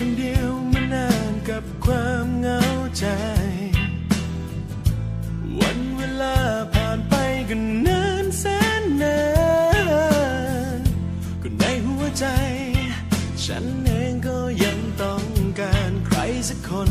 คนเดียวมานานกับความเหงาใจ วันเวลาผ่านไปก็นานแสนนานก็ในหัวใจ ฉันเองก็ยังต้องการใครสักคน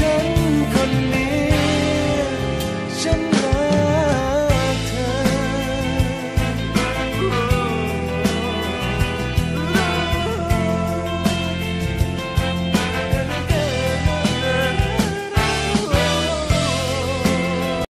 ฉันคน